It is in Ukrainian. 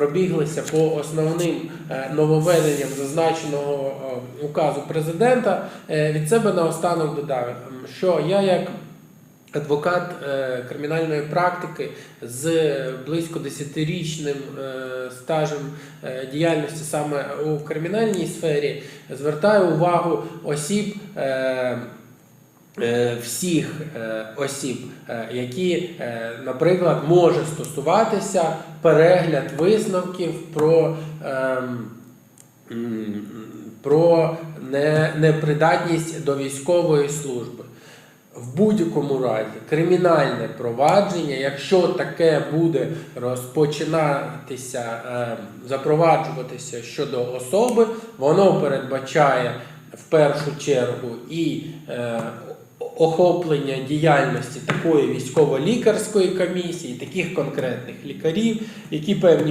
пробіглися по основним е, нововведенням зазначеного е, указу президента. Е, Від себе наостанок додав, що я як адвокат кримінальної практики з близько 10-річним е, стажем діяльності саме у кримінальній сфері звертаю увагу осіб. Е, Всіх е, осіб, е, які, наприклад, може стосуватися перегляд висновків про, ем, про непридатність до військової служби. В будь-якому разі кримінальне провадження, якщо таке буде розпочинатися, е, запроваджуватися щодо особи, воно передбачає в першу чергу і охоплення діяльності такої військово-лікарської комісії, таких конкретних лікарів, які певні